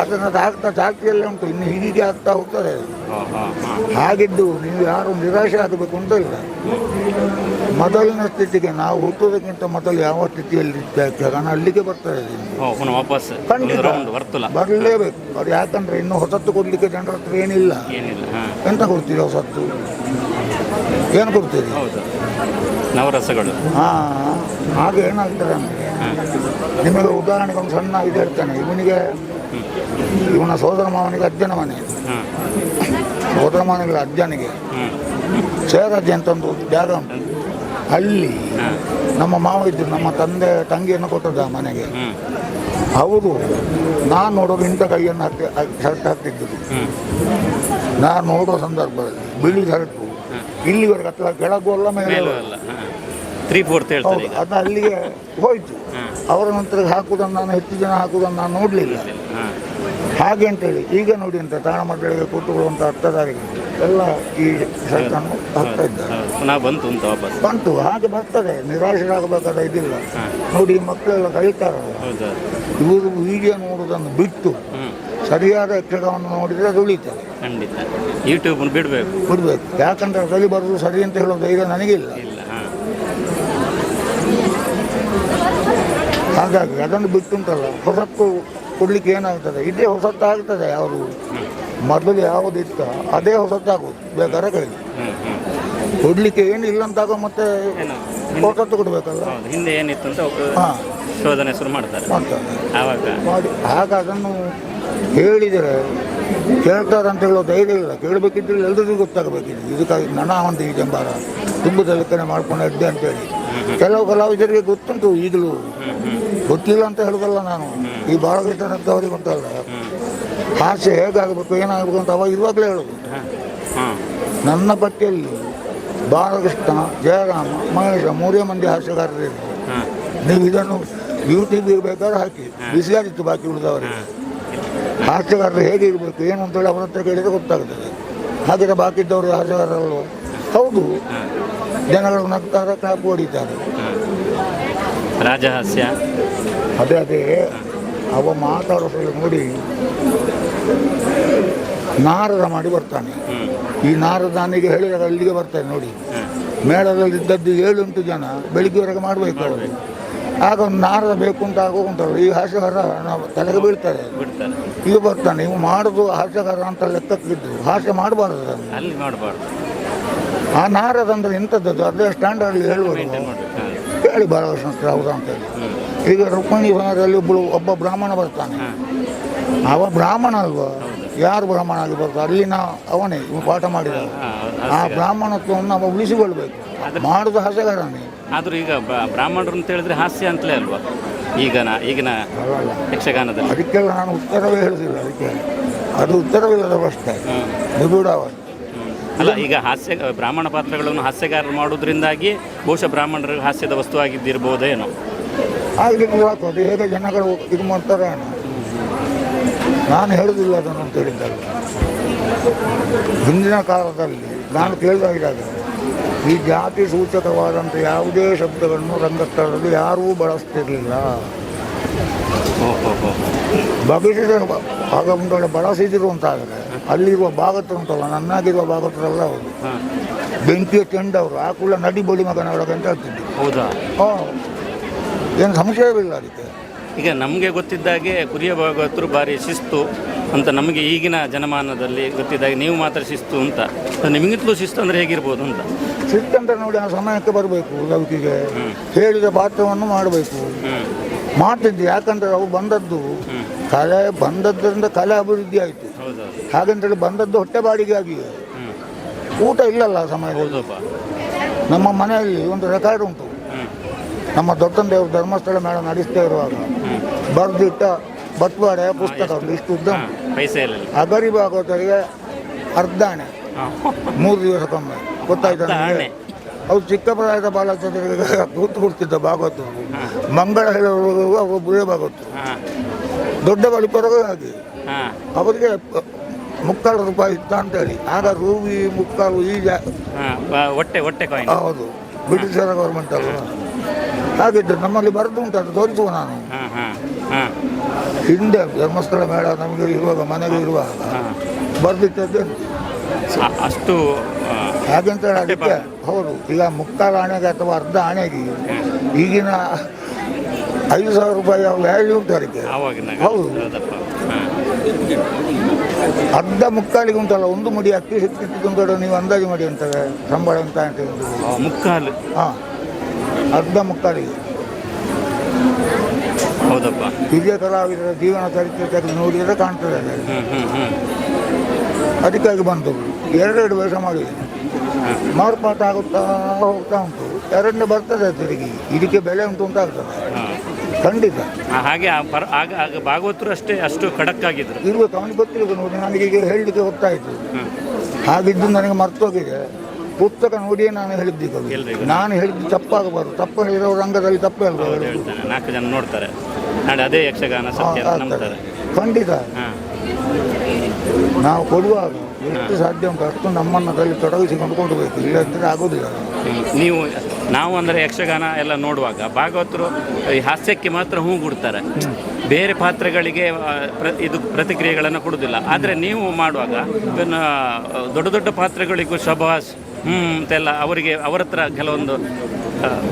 ಅದನ್ನು ಅದು ಆಗ್ತಾ ಜಾತಿಯಲ್ಲೇ ಉಂಟು. ಇನ್ನು ಹೀಗೆ ಆಗ್ತಾ ಹೋಗ್ತದೆ. ಹಾಗಿದ್ದು ನೀವು ಯಾರು ನಿರಾಶೆ ಆಗಬೇಕು ಅಂತ ಇಲ್ಲ. ಮೊದಲಿನ ಸ್ಥಿತಿಗೆ ನಾವು ಹುಟ್ಟೋದಕ್ಕಿಂತ ಮೊದಲು ಯಾವ ಸ್ಥಿತಿಯಲ್ಲಿ ಜಗನ ಅಲ್ಲಿಗೆ ಬರ್ತದೆ ಖಂಡಿತ. ಬರಲೇಬೇಕು. ಅದು ಯಾಕಂದ್ರೆ ಇನ್ನು ಹೊಸತ್ತು ಕೊಡ್ಲಿಕ್ಕೆ ಜನರ ಹತ್ರ ಏನಿಲ್ಲ. ಎಂತ ಕೊಡ್ತೀರಿ ಹೊಸತ್ತು? ಏನು ಕೊಡ್ತೀರಿ? ಹೌದು. ನವರಸಗಳು. ಹಾಂ ಹಾಗೆ ಏನಾಗ್ತದೆ ಅಂದರೆ ನಿಮಗೆ ಉದಾಹರಣೆಗೆ ಒಂದು ಸಣ್ಣ ಇದು ಹೇಳ್ತಾನೆ. ಇವನಿಗೆ ಇವನ ಸೋದರ ಮಾವನಿಗೆ, ಅಜ್ಜನ ಮನೆ ಸೋದರ ಮಾವನಿಗೆ, ಅಜ್ಜನಿಗೆ. ಸೇರಜ್ಜೆ ಅಂತ ಒಂದು ಜಾಗ ಉಂಟು. ಅಲ್ಲಿ ನಮ್ಮ ಮಾವ ಇದ್ದರು ನಮ್ಮ ತಂದೆ, ತಂಗಿಯನ್ನು ಕೊಟ್ಟದ್ದು ಮನೆಗೆ. ಅವರು ನಾನು ನೋಡೋದು ಇಂಥ ಕೈಯನ್ನು ಹಾಕಿ ಶರ್ಟ್ ಹಾಕ್ತಿದ್ದರು ನಾನು ನೋಡೋ ಸಂದರ್ಭದಲ್ಲಿ ಬಿಳಿ ಶರ್ಟು. ಇಲ್ಲಿವರೆಗೆ ಹತ್ತಿರ ಕೆಳಗೂ ಅಲ್ಲ, ಮೇಲೆ ತ್ರೀ ಫೋರ್ತ್ ಹೇಳ್ತಾರೆ ಹೌದು ಈಗ. ಅದು ಅಲ್ಲಿಗೆ ಹೋಯಿತು. ಅವರ ನಂತರ ಹಾಕುವುದನ್ನು ನಾನು ಹೆಚ್ಚು ಜನ ಹಾಕುವುದನ್ನು ನಾನು ನೋಡಲಿಲ್ಲ. ಹಾಗೆ ಅಂತೇಳಿ ಈಗ ನೋಡಿ ಅಂತ ತಾಣ ಮಂಡಳಿಗೆ ಕೊಟ್ಟುಕೊಳ್ಳುವಂಥ ಹತ್ತದಾರಿಗೆ ಎಲ್ಲ ಈ ಸರ್ಕಾರ ಹಾಕ್ತಾ ಇದ್ದಾರೆ. ಪುನಃ ಬಂತು ಅಂತ ವಾಪಸ್. ಬಂತು ಹಾಗೆ ಬರ್ತದೆ ನಿರಾಶರಾಗಬೇಕಾದ ಇದಿಲ್ಲ. ನೋಡಿ ಈ ಮಕ್ಕಳೆಲ್ಲ ಕಲಿತಾರಲ್ಲ ಹೌದು ಇವರು ವಿಡಿಯೋ ನೋಡುವುದನ್ನು ಬಿಟ್ಟು ಸರಿಯಾದ ಯಕ್ಷಗಾನವನ್ನು ನೋಡಿದರೆ ಅದು ಉಳಿತಾರೆ ಖಂಡಿತ. ಯೂಟ್ಯೂಬ್ ಬಿಡಬೇಕು. ಬಿಡಬೇಕು. ಯಾಕಂದ್ರೆ ಕಲಿ ಬರೋದು ಸರಿ ಅಂತ ಹೇಳೋ ಧೈರ್ಯ ನನಗಿಲ್ಲ ಇಲ್ಲ ಹಾಂ ಹಾಗಾಗಿ ಅದನ್ನು ಬಿಟ್ಟುಂಟಲ್ಲ ಹೊಸತ್ತು ಕೊಡ್ಲಿಕ್ಕೆ ಏನಾಗ್ತದೆ? ಇದೇ ಹೊಸತ್ತಾಗ್ತದೆ ಅವರು. ಯಾವುದು ಮೊದಲು ಯಾವುದಿತ್ತ ಅದೇ ಹೊಸತ್ತಾಗೋದು ಬೇಕಾದ್ರೆ. ಕಳಿಗೆ ಕೊಡ್ಲಿಕ್ಕೆ ಏನು ಇಲ್ಲ ಏನಿಲ್ಲ ಅಂತಾಗ ಮತ್ತೆ ಹೊಸತ್ತು ಕೊಡಬೇಕಲ್ಲ? ಹಿಂದೆ ಏನಿತ್ತು ಅಂತ ಹಾಂ. ಶೋಧನೆ ಶುರು ಮಾಡ್ತಾರೆ. ಹಾಗ ಆವಾಗ. ಮಾಡಿ ಆಗ ಅದನ್ನು ಹೇಳಿದರೆ ಕೇಳ್ತಾರೆ ಅಂತ ಹೇಳೋ ಧೈರ್ಯ ಇಲ್ಲ. ಕೇಳಬೇಕಿದ್ರೆ ಎಲ್ಲರಿಗೂ ಗೊತ್ತಾಗಬೇಕಿದೆ. ಇದಕ್ಕಾಗಿ ನನ್ನ ಒಂದು ಈ ಜಂಬಾರ ತುಂಬ ಇದ್ದೆ ಅಂತೇಳಿ. ಕೆಲವು ಕಲಾವಿದರಿಗೆ ಗೊತ್ತುಂಟು ಈಗಲೂ. ಗೊತ್ತಿಲ್ಲ ಅಂತ ಹೇಳೋದಲ್ಲ ನಾನು. ಈ ಭಾಳಗಿಟ್ಟಂತ ಅವ್ರಿಗೆ ಗೊತ್ತಲ್ಲ ಆಸೆ ಹೇಗಾಗಬೇಕು, ಏನಾಗಬೇಕು ಅಂತ ಅವಾಗ ಇರುವಾಗಲೇ ಹೇಳೋದು. ನನ್ನ ಪಟ್ಟಿಯಲ್ಲಿ ಬಾಲಕೃಷ್ಣ, ಜಯರಾಮ, ಮಹೇಶ ಮೂರೇ ಮಂದಿ ಹಾಸ್ಯಗಾರರು ಹಾಂ ನೀವು ಇದನ್ನು ಯೂಟ್ಯೂಬ್ ಬೇಕಾದ್ರೆ ಹಾಕಿ. ಬಿಸಿಯಾಗಿತ್ತು ಬಾಕಿ ಉಳಿದವರಿಗೆ ಹಾಸ್ಯಗಾರರು ಹೇಗೆ ಇರಬೇಕು, ಏನು ಅಂತೇಳಿ ಅವರ ಹತ್ರ ಕೇಳಿದರೆ ಗೊತ್ತಾಗ್ತದೆ. ಹಾಗೆ ಬಾಕಿ ಇದ್ದವರು ಹಾಸ್ಯಗಾರರಲ್ವ? ಹೌದು. ಜನಗಳು ನಗ್ತಾರೆ ಕ್ಲಾಪ್ ಹೊಡಿತಾರೆ ರಾಜಹಾಸ್ಯ. ಅದೇ ಅದೇ ಅವ ಮಾತಾಡೋ ನೋಡಿ ನಾರದ ಮಾಡಿ ಬರ್ತಾನೆ. ಈ ನಾರದಾನಿಗೆ ಹೇಳಿದಾಗ ಅಲ್ಲಿಗೆ ಬರ್ತಾನೆ ನೋಡಿ. ಮೇಳದಲ್ಲಿ ಇದ್ದದ್ದು ಏಳುಂಟು ಜನ ಬೆಳಿಗ್ಗೆವರೆಗೆ ಮಾಡಬೇಕು ಆಗ ಒಂದು ನಾರದ ಬೇಕು ಅಂತ ಆಗೋಗುಂಟಲ್ಲ ಈ ಹಾಸ್ಯಗಾರ ನಾವು ತಲೆಗೆ ಬೀಳ್ತಾರೆ. ಇದು ಬರ್ತಾನೆ ಇವು ಮಾಡೋದು ಹಾಸ್ಯಗಾರ ಅಂತ ಲೆಕ್ಕಕ್ಕಿದ್ದು. ಹಾಸ್ಯ ಮಾಡಬಾರ್ದು ಅಲ್ಲಿ ಮಾಡಬಾರ್ದು ಆ ನಾರದ ಅಂದ್ರೆ ಎಂಥದ್ದು ಅದೇ ಸ್ಟ್ಯಾಂಡರ್ಡ್ ಹೇಳುವುದು ಹೇಳಿ ಭಾಳ ವರ್ಷ ನಂತರ ಅಂತ ಹೇಳಿ. ಈಗ ರುಕ್ಮಿಣಿ ಸಮಯದಲ್ಲಿ ಒಬ್ಬಳು ಒಬ್ಬ ಬ್ರಾಹ್ಮಣ ಬರ್ತಾನೆ. ಅವ ಬ್ರಾಹ್ಮಣ ಅಲ್ವಾ? ಯಾರು ಬ್ರಾಹ್ಮಣ ಆಗಿ ಬರ್ತಾರೆ ಅಲ್ಲಿನ ಅವನೇ ಇವು ಪಾಠ ಮಾಡಿದ ಆ ಬ್ರಾಹ್ಮಣತ್ವವನ್ನು ಅವ ಉಳಿಸಿಕೊಳ್ಬೇಕು. ಮಾಡುದು ಹಾಸ್ಯಗಾರನೇ ಆದರೂ ಈಗ ಬ್ರಾಹ್ಮಣರು ಅಂತ ಹೇಳಿದ್ರೆ ಹಾಸ್ಯ ಅಂತಲೇ ಅಲ್ವಾ? ಈಗನ ಈಗಿನ ಯಕ್ಷಗಾನದಲ್ಲಿ. ಅದಕ್ಕೆಲ್ಲ ನಾನು ಉತ್ತರವೇ ಹೇಳುದಿಲ್ಲ ಅದಕ್ಕೆ. ಅದು ಉತ್ತರವಿಲ್ಲದ ಪ್ರಶ್ನೆ ನಿಗೂಢವ ಅಲ್ಲ ಈಗ ಹಾಸ್ಯ ಬ್ರಾಹ್ಮಣ ಪಾತ್ರಗಳನ್ನು ಹಾಸ್ಯಗಾರರು ಮಾಡೋದ್ರಿಂದಾಗಿ ಬಹುಶಃ ಬ್ರಾಹ್ಮಣರ ಹಾಸ್ಯದ ವಸ್ತು ಆಗಿದ್ದಿರ್ಬೋದೇನೋ ಅದು ಹೇಗೆ ಜನಗಳು ಇದು ಮಾಡ್ತಾರೆ. ನಾನು ಹೇಳೋದಿಲ್ಲ ಅದನ್ನು ಅಂತ ಹೇಳಿದ್ದಲ್ಲ ಹಿಂದಿನ ಕಾಲದಲ್ಲಿ ನಾನು ಕೇಳಿದಾಗಿದ್ದಾಗ ಈ ಜಾತಿ ಸೂಚಕವಾದಂಥ ಯಾವುದೇ ಶಬ್ದಗಳನ್ನು ರಂಗಸ್ಥಳದಲ್ಲಿ ಯಾರೂ ಬಳಸ್ತಿರಲಿಲ್ಲ. ಓಹೋ ಭಾಗವನ್ನು ಬಗೆಸಿದ ಆಗ ಮುಂದೆ ಬಳಸಿದ್ರು ಅಂತ ಆದರೆ ಅಲ್ಲಿರುವ ಭಾಗತ್ ಉಂಟಲ್ಲ ನನ್ನಾಗಿರುವ ಭಾಗತರಲ್ಲ ಅವರು ಬೆಂಕಿ ಬೆಂಕಿಯ ಚೆಂಡವರು ಆ ಕೂಡ ನಡಿ ಬಡಿ ಮಗನ ಅಂತ ಹೇಳ್ತಿದ್ದೆ. ಹೌದಾ? ಹಾಂ. ಏನು ಸಂಶಯವಿಲ್ಲ ಅದಕ್ಕೆ. ಈಗ ನಮಗೆ ಗೊತ್ತಿದ್ದಾಗೆ ಕುರಿಯ ಭಾಗವತರು ಭಾರಿ ಶಿಸ್ತು ಅಂತ ನಮಗೆ ಈಗಿನ ಜನಮಾನದಲ್ಲಿ ಗೊತ್ತಿದ್ದಾಗ ನೀವು ಮಾತ್ರ ಶಿಸ್ತು ಅಂತ. ನಿಮಗಿಂತಲೂ ಶಿಸ್ತು ಅಂದರೆ ಹೇಗಿರ್ಬೋದು ಅಂತ. ಸಿಕ್ಕಂತ ನೋಡಿ ಆ ಸಮಯಕ್ಕೆ ಬರಬೇಕು ಲೌಕಿಗೆ. ಹೇಳಿದ ಪಾತ್ರವನ್ನು ಮಾಡಬೇಕು. ಮಾಡ್ತಿದ್ದೆ ಯಾಕಂದ್ರೆ ಅವು ಬಂದದ್ದು ಕಲೆ ಬಂದದ್ದರಿಂದ ಕಲೆ ಅಭಿವೃದ್ಧಿ ಆಯಿತು. ಹಾಗಂತೇಳಿ ಬಂದದ್ದು ಹೊಟ್ಟೆ ಬಾಡಿಗೆ ಆಗಿ ಊಟ ಇಲ್ಲಲ್ಲ ಆ ಸಮಯದಲ್ಲಿ. ನಮ್ಮ ಮನೆಯಲ್ಲಿ ಒಂದು ರೆಕಾರ್ಡ್ ಉಂಟು. ನಮ್ಮ ನಮ್ಮ ದೊಡ್ಡಂದೇವರು ಧರ್ಮಸ್ಥಳ ಮೇಳ ನಡೆಸ್ತಾ ಇರುವಾಗ ಬರೆದಿಟ್ಟ ಬಟ್ವಾಡೆ ಪುಸ್ತಕ ಉಂಟು ಇಷ್ಟು ಉದ್ದ ಅಗರಿ ಭಾಗವತರಿಗೆ ಅರ್ಧಾಣೆ. ಮೂರು ದಿವಸಕ್ಕೊಮ್ಮೆ. ಗೊತ್ತಾಯ್ತಾ ಅವ್ರು ಚಿಕ್ಕ ಪ್ರಾಯದ ಬಾಲಚಂದ್ರಿಗೆ ಕೂತು ಕೊಡ್ತಿದ್ದ ಭಾಗವತ ಮಂಗಳ ಹೇಳೋರು ಅವರು ಬುರೇ ಭಾಗವತ ದೊಡ್ಡ ಬಳಿ ಹಾಗೆ ಹಾಂ. ಅವರಿಗೆ ಮುಕ್ಕಾಲು ರೂಪಾಯಿ ಇತ್ತ ಅಂತೇಳಿ ಆಗ ರೂಬಿ ಮುಕ್ಕಾಲು ಈ ಜಾ ಹಾಂ ಹೊಟ್ಟೆ ಹೊಟ್ಟೆ ಕಾಯಿನ್ ಹೌದು. ಬ್ರಿಟಿಷರ ಗೌರ್ಮೆಂಟ್ ಅಲ್ಲ ಹಾಗಿದ್ದು ನಮ್ಮಲ್ಲಿ ಬರೆದು ಉಂಟು ಅದು ತೋರಿಸುವ ನಾನು. ಹಿಂದೆ ಧರ್ಮಸ್ಥಳ ಮೇಳ ನಮಗೆ ಇರುವಾಗ ಮನೆಗೆ ಇರುವಾಗ. ಬರ್ದಿಟ್ಟದ್ದು ಅಷ್ಟು ಹಾಗಂತ ಅದಕ್ಕೆ ಹೌದು. ಈಗ ಮುಕ್ಕಾಲು ಆಣೆಗೆ ಅಥವಾ ಅರ್ಧ ಆಣೆಗೆ. ಈಗಿನ ಐದು ಸಾವಿರ ರೂಪಾಯಿ ವ್ಯಾಲ್ಯೂ ಉಂಟು ಅದಕ್ಕೆ ಹೌದು. ಅರ್ಧ ಮುಕ್ಕಾಲಿಗೆ ಉಂಟಲ್ಲ ಒಂದು ಮುಡಿ ಅಕ್ಕಿ ಸಿಕ್ಕಿದ್ದು ನೀವು ಅಂದಾಜು ಮಾಡಿ ಅಂತಾರೆ ಸಂಬಳ ಅಂತ. ಮುಕ್ಕಾಲು. ಹಾಂ ಅರ್ಧ ಮುಕ್ಕಾಲಿಗೆ. ಹೌದಪ್ಪ. ಹಿರಿಯ ಕಲಾವಿದರ ಜೀವನ ಚರಿತ್ರೆ ತೆಗೆದು ನೋಡಿದರೆ ಕಾಣ್ತದೆ ಅದಕ್ಕಾಗಿ ಬಂತು. ಎರಡೆರಡು ವರ್ಷ ಮಾಡಿ. ಮಾರ್ಪಾಟ ಆಗುತ್ತಾ ಹೋಗ್ತಾ ಉಂಟು. ಎರಡನೇ ಬರ್ತದೆ ತಿರುಗಿ. ಇದಕ್ಕೆ ಬೆಲೆ ಉಂಟು ಅಂತ ಆಗ್ತದೆ. ಖಂಡಿತ. ಹಾಗೆ ಆ ಪರ ಆಗ ಆಗ ಭಾಗವತರು ಅಷ್ಟೇ ಅಷ್ಟು ಖಡಕ್ ಆಗಿದ್ರು ಇರ್ಬೇಕು ಅವನಿಗೆ ಗೊತ್ತಿರಬೇಕು ನೋಡಿ ನನಗೆ ಈಗ ಹೇಳಲಿಕ್ಕೆ ಗೊತ್ತಾಯಿತು ಹ್ಮ್. ಹಾಗಿದ್ದು ನನಗೆ ಮರ್ತೋಗಿದೆ. ಪುಸ್ತಕ ನೋಡಿಯೇ ನಾನು ಹೇಳಿದ್ದೆ ಕವಿ. ಎಲ್ರಿಗೂ. ನಾನು ಹೇಳಿದ್ದು ತಪ್ಪಾಗಬಾರ್ದು. ತಪ್ಪು ಹೇಳಿದವರು ರಂಗದಲ್ಲಿ ತಪ್ಪು ಹೇಳ್ಬಾರ್ದು? ನಾಲ್ಕು ಜನ ನೋಡ್ತಾರೆ. ನಾಳೆ ಅದೇ ಯಕ್ಷಗಾನ ಸತ್ಯ ಅಂತ ಆಗ್ತದೆ. ನಂಬ್ತಾರೆ. ಖಂಡಿತ. ಹಾಂ. ನಾವು ಕೊಡುವಾಗ ಎಷ್ಟು ಸಾಧ್ಯ ಉಂಟು ಅಷ್ಟು ನಮ್ಮನ್ನು ಅದರಲ್ಲಿ ತೊಡಗಿಸಿಕೊಂಡು ಕೊಡಬೇಕು. ಇಲ್ಲಂದ್ರೆ ಆಗೋದಿಲ್ಲ. ನೀವು ನಾವು ಅಂದರೆ ಯಕ್ಷಗಾನ ಎಲ್ಲ ನೋಡುವಾಗ ಭಾಗವತರು ಈ ಹಾಸ್ಯಕ್ಕೆ ಮಾತ್ರ ಹೂ ಕೊಡ್ತಾರೆ ಬೇರೆ ಪಾತ್ರಗಳಿಗೆ ಪ್ರ ಇದು ಪ್ರತಿಕ್ರಿಯೆಗಳನ್ನು ಕೊಡೋದಿಲ್ಲ ಆದರೆ ನೀವು ಮಾಡುವಾಗ ಇದನ್ನು ದೊಡ್ಡ ದೊಡ್ಡ ಪಾತ್ರಗಳಿಗೂ ಶಬಾಸ್ ಹ್ಞೂ ಅಂತೆಲ್ಲ ಅವರಿಗೆ ಅವರ ಹತ್ರ ಕೆಲವೊಂದು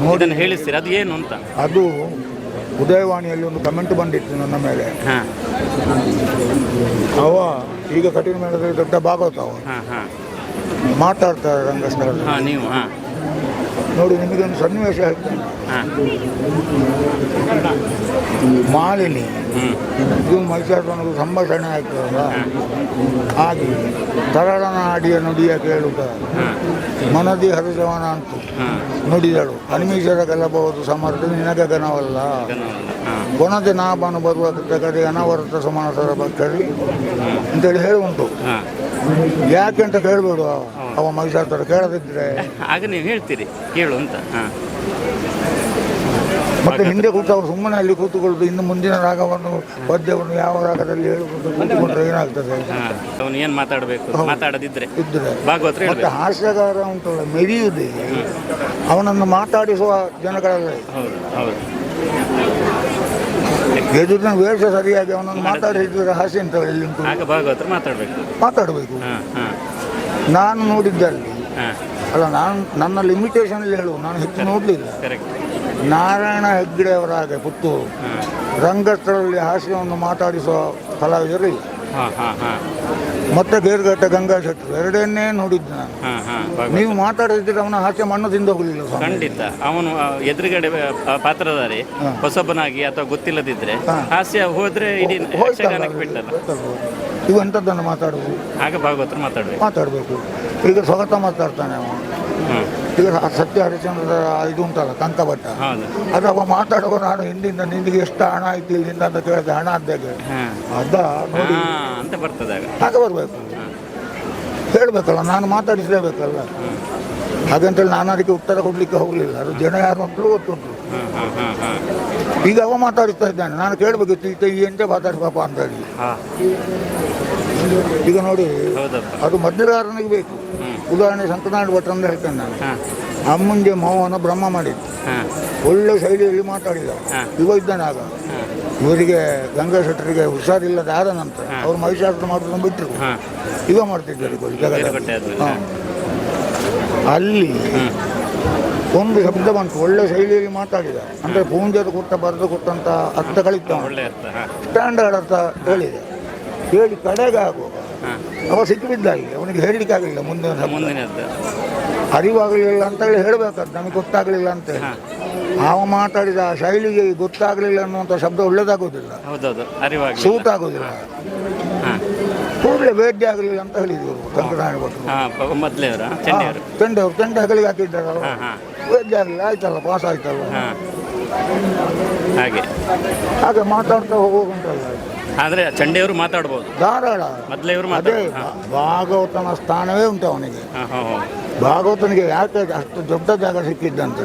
ಮೂಡನ್ನು ಇದನ್ನು ಹೇಳಿಸ್ತೀರಿ? ಅದು ಏನು ಅಂತ? ಅದು ಉದಯವಾಣಿಯಲ್ಲಿ ಒಂದು ಕಮೆಂಟ್ ಬಂದಿತ್ತು ನನ್ನ ಮೇಲೆ. ಹಾಂ. ಅವ ಈಗ ಕಠಿಣ ಮೇಳದಲ್ಲಿ ದೊಡ್ಡ ಭಾಗವತ ಅವ. ಹಾಂ ಹಾಂ. ಮಾತಾಡ್ತಾರೆ ರಂಗಸ್ಥಳ ಹಾಂ ನೀವು ಹಾಂ. ನೋಡಿ ನಿಮಗೊಂದು ಸನ್ನಿವೇಶ ಹೇಳ್ತೇನೆ. ಮಾಲಿನಿ. ಇದು ಮೈಸೂರು ಸಂಭಾಷಣೆ ಆಗ್ತದಲ್ಲ ಹಾಗೆ ತರಳನ ಅಡಿಯ ನುಡಿಯ ಕೇಳುತ್ತ ಮನದಿ ಹರಿಸವನ ಅಂತ. ನುಡಿದಳು ಅನಿಮೀಶರ ಗೆಲ್ಲಬಹುದು ಸಮರ್ಥ ನಿನಗೆ ಗಣವಲ್ಲ ಕೊನದಿ ನಾಬನು ಬರುವ ಕಡೆ ಅನವರತ ಸಮಾನಸರ ಭಕ್ತರಿ ಅಂತೇಳಿ ಹೇಳಿ ಉಂಟು ಹಾಂ. ಯಾಕೆ ಅಂತ ಕೇಳಬೇಡು. ಹೌದು ಅವ ಮಹಿಷಾಸುರ ಕೇಳದಿದ್ರೆ ಆಗ ನೀವು ಹೇಳ್ತೀರಿ ಕೇಳು ಅಂತ ಹಾಂ. ಮತ್ತೆ ಹಿಂದೆ ಕೂತು ಅವ್ರು ಸುಮ್ಮನೆ ಅಲ್ಲಿ ಕೂತುಕೊಳ್ಳುದು ಇನ್ನು ಮುಂದಿನ ರಾಗವನ್ನು ಪದ್ಯವನ್ನು ಯಾವ ರಾಗದಲ್ಲಿ ಹೇಳುವುದು ಕೂತ್ಕೊಂಡ್ರೆ ಏನಾಗ್ತದೆ? ಅವನು ಏನು ಮಾತಾಡಬೇಕು? ಮಾತಾಡದಿದ್ರೆ. ಇದ್ರೆ. ಭಾಗವತ್ರ ಮತ್ತೆ ಹಾಸ್ಯಗಾರ ಉಂಟಲ್ಲ ಮೆರೆಯುವುದೇ? ಅವನನ್ನು ಮಾತಾಡಿಸುವ ಜನಗಳಲ್ಲ. ಎದುರಿನ ವೇಷ ಸರಿಯಾಗಿ ಅವನನ್ನು ಮಾತಾಡಿಸಿದ್ರೆ ಹಾಸ್ಯ ಅಂತ ಹೇಳಿ ಆಗ ಭಾಗವತರು ಮಾತಾಡಬೇಕು. ಮಾತಾಡಬೇಕು. ಹಾಂ ಹಾಂ. ನಾನು ನೋಡಿದ್ದಲ್ಲಿ. ಅಲ್ಲ ನಾನು ನನ್ನ ಲಿಮಿಟೇಷನಲ್ಲಿ ಹೇಳು ನಾನು ಹೆಚ್ಚು ನೋಡಲಿಲ್ಲ. ನಾರಾಯಣ ಹೆಗ್ಗಡೆ ಅವರಾಗೆ ಪುತ್ತೂರು ರಂಗಸ್ಥಳದಲ್ಲಿ ಹಾಸ್ಯವನ್ನು ಮಾತಾಡಿಸುವ ಕಲಾವಿದರು ಇಲ್ಲ ಮತ್ತೆ ಗೇರ್ಘಟ್ಟ ಗಂಗಾ ಶೆಟ್ಟರು ಎರಡನ್ನೇ ನೋಡಿದ್ದು ನಾನು. ನೀವು ಮಾತಾಡಿದ್ರೆ ಅವನ ಹಾಸ್ಯ ಮಣ್ಣು ತಿಂದೋಗಲಿಲ್ಲ ಹೋಗಲಿಲ್ಲ ಖಂಡಿತ. ಅವನು ಎದುರುಗಡೆ ಪಾತ್ರಧಾರಿ ಹೊಸಬನಾಗಿ ಅಥವಾ ಗೊತ್ತಿಲ್ಲದಿದ್ರೆ. ಹಾಸ್ಯ ಹೋದ್ರೆ ಇಡೀ ಬಿಟ್ಟಲ್ಲ. ಇವು ಎಂಥದ್ದನ್ನು ಮಾತಾಡುವುದು ಆಗ ಭಾಗವತರು ಮಾತಾಡಬೇಕು. ಮಾತಾಡಬೇಕು. ಈಗ ಸ್ವಗತ ಮಾತಾಡ್ತಾನೆ ಅವ ಈಗ ಸತ್ಯ ಹರಿಶ್ಚಂದ್ರ ಇದು ಉಂಟಲ್ಲ ಕಂಕಭಟ್ಟ ಅದು ಅವ ಮಾತಾಡುವ ನಾನು ಹಿಂದಿಂದ ನಿಂದಿಗೆ ಎಷ್ಟು ಹಣ ಆಯ್ತು ಇಲ್ಲಿಂದ ಅಂತ ಕೇಳಿದೆ ಹಣ ಅದಕ್ಕೆ ಅದ ನೋಡಿ. ಅಂತ ಬರ್ತದೆ ಆಗ. ಹಾಗೆ ಬರಬೇಕು. ಹೇಳಬೇಕಲ್ಲ ನಾನು ಮಾತಾಡಿಸಲೇಬೇಕಲ್ಲ. ಹಾಗಂತೇಳಿ ನಾನು ಅದಕ್ಕೆ ಉತ್ತರ ಕೊಡಲಿಕ್ಕೆ ಹೋಗಲಿಲ್ಲ. ಅದು ಜನ ಯಾರು ಅಂತಲೂ ಗೊತ್ತುಂಟು. ಈಗ ಅವ ಮಾತಾಡಿಸ್ತಾ ಇದ್ದಾನೆ. ನಾನು ಕೇಳಬೇಕಿತ್ತು ಈತ ಈ ಎಂತ ಮಾತಾಡಿ ಪಾಪ ಅಂತ ಹೇಳಿ ಈಗ ನೋಡಿ ಅದು ಮಧ್ಯಗಾರನಿಗೆ ಬೇಕು. ಉದಾಹರಣೆ ಸಂಕನಾಡ್ ಭಟ್ ಅಂತ ಹೇಳ್ತೇನೆ ನಾನು. ಅಮ್ಮಂಜೆ ಅಮ್ಮಂಗೆ ಮೌವನ ಬ್ರಹ್ಮ ಮಾಡಿದ್ದು. ಒಳ್ಳೆ ಶೈಲಿಯಲ್ಲಿ ಮಾತಾಡಿದ. ಇವ ಇದ್ದಾನೆ ಆಗ. ಇವರಿಗೆ ಗಂಗಾ ಶೆಟ್ಟರಿಗೆ ಹುಷಾರಿಲ್ಲದ ಆದ ನಂತರ ಅವರು ಮಹಿಷಾಸ್ತ್ರ ಮಾಡೋದನ್ನು ಬಿಟ್ಟರು ಇವ ಮಾಡ್ತಿದ್ದಾರೆ ಅಲ್ಲಿ ಒಂದು ಶಬ್ದ ಬಂತು ಒಳ್ಳೆ ಶೈಲಿಯಲ್ಲಿ ಮಾತಾಡಿದ. ಅಂದ್ರೆ ಪೂಂಜದ ಕೊಟ್ಟ ಬರೆದು ಕೊಟ್ಟಂತ ಅರ್ಥ ಕಳಿತ ಸ್ಟ್ಯಾಂಡರ್ಡ್ ಅರ್ಥ ಹೇಳಿದೆ. ಹೇಳಿ ಕಡೆಗೆ ಆಗುವ. ಅವ ಸಿಕ್ಕಿಬಿದ್ದಾಗಿ ಅವನಿಗೆ ಹೇಳಲಿಕ್ಕೆ ಆಗಲಿಲ್ಲ ಮುಂದಿನ ಅರಿವಾಗಲಿಲ್ಲ ಅಂತ ಹೇಳಿ ಹೇಳಬೇಕಾದ ನಮಗೆ ಗೊತ್ತಾಗಲಿಲ್ಲ ಅಂತ ಹೇಳಿ. ಅವ ಮಾತಾಡಿದ ಆ ಶೈಲಿಗೆ ಗೊತ್ತಾಗಲಿಲ್ಲ ಅನ್ನುವಂಥ ಶಬ್ದ ಒಳ್ಳೇದಾಗೋದಿಲ್ಲ ಸೂಟ್ ಆಗೋದಿಲ್ಲ ಕೂಡಲೇ ಭೇಟಿ ಆಗಲಿಲ್ಲ ಅಂತ ಹೇಳಿದ್ರು ಹಾ ಪ- ಮೊದ್ಲೇವ್ರ? ಚೆಂಡೆಯವರು? ತಂಡೆಯವರು ತಂಡೆ ಹಗಲಿಗೆ ಹಾಕಿದ್ದಾರಲ್ಲ ಹಾ ಹಾ. ಭೇಟಿ ಆಗಲಿಲ್ಲ ಆಯ್ತಲ್ಲ ಪಾಸ್ ಆಯ್ತಲ್ಲ. ಹಾ. ಹಾಗೆ. ಹಾಗೆ ಮಾತಾಡ್ತಾ ಹೋಗುವಂತಲ್ಲ. ಆದ್ರೆ ಚಂಡೆಯವರು ಮಾತಾಡ್ಬೋದು. ಧಾರಾಳ. ಮೊದ್ಲೇವ್ರು ಅದೇ ಮಾತಾಡ ಭಾಗವತನ ಸ್ಥಾನವೇ ಉಂಟು ಅವನಿಗೆ. ಹಾ ಹಾ ಹಾ. ಭಾಗವತನಿಗೆ ಯಾಕೆ ಅಷ್ಟು ದೊಡ್ಡ ಜಾಗ ಸಿಕ್ಕಿದ್ದಂತೆ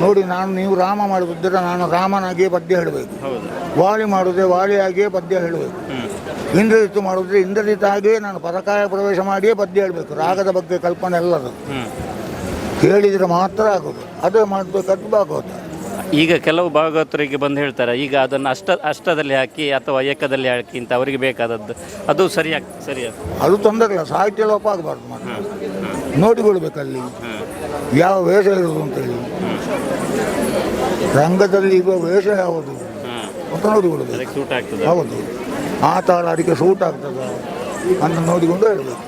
ನೋಡಿ ನಾನು ನೀವು ರಾಮ ಮಾಡಿದ್ರೆ ನಾನು ರಾಮನಾಗಿಯೇ ಪದ್ಯ ಹೇಳಬೇಕು. ಹೌದು. ವಾಲಿ ಮಾಡುದೇ ವಾಲಿಯಾಗಿಯೇ ಪದ್ಯ ಹೇಳಬೇಕು. ಹ್ಮ್. ಇಂದ್ರಜಿತ್ತು ಮಾಡಿದ್ರೆ ಇಂದ್ರಜಿತ್ ಆಗಿಯೇ ನಾನು ಪದಕಾಯ ಪ್ರವೇಶ ಮಾಡಿಯೇ ಪದ್ಯ ಹೇಳಬೇಕು. ರಾಗದ ಬಗ್ಗೆ ಕಲ್ಪನೆ ಎಲ್ಲದು ಹ್ಮ್. ಹೇಳಿದರೆ ಮಾತ್ರ ಆಗೋದು. ಅದೇ ಮಾಡಬೇಕು ಭಾಗವತ. ಈಗ ಕೆಲವು ಭಾಗವತರಿಗೆ ಬಂದು ಹೇಳ್ತಾರೆ ಈಗ ಅದನ್ನು ಅಷ್ಟ ಅಷ್ಟದಲ್ಲಿ ಹಾಕಿ ಅಥವಾ ಏಕದಲ್ಲಿ ಹಾಕಿ ಅಂತ ಅವರಿಗೆ ಬೇಕಾದದ್ದು. ಅದು ಸರಿಯಾಗಿ ಸರಿಯಾಗಿ ಅದು ತೊಂದರೆ ಇಲ್ಲ ಸಾಹಿತ್ಯ ಲೋಪ ಆಗಬಾರ್ದು ಮಾತ್ರ. ನೋಡಿಕೊಳ್ಬೇಕಲ್ಲಿ ಯಾವ ವೇಷ ಇರೋದು ಅಂತೇಳಿ ರಂಗದಲ್ಲಿ ಇರುವ ವೇಷ ಯಾವುದು? ಅಂತ ನೋಡಿಕೊಳ್ಬೇಕು. ಅದಕ್ಕೆ ಸೂಟ್ ಆಗ್ತದೆ. ಹೌದು. ಆ ತಾಳ ಅದಕ್ಕೆ ಸೂಟ್ ಆಗ್ತದೆ. ಅಂತ ನೋಡಿಕೊಂಡು ಹೇಳಬೇಕು